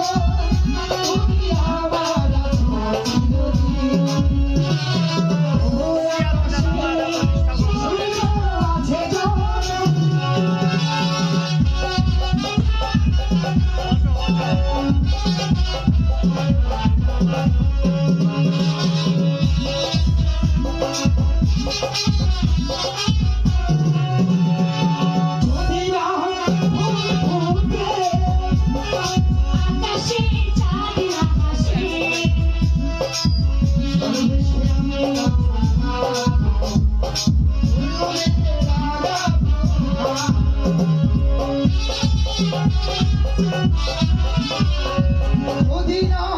তুমি আমার আছো চিরদিন। ও আছে গো Odina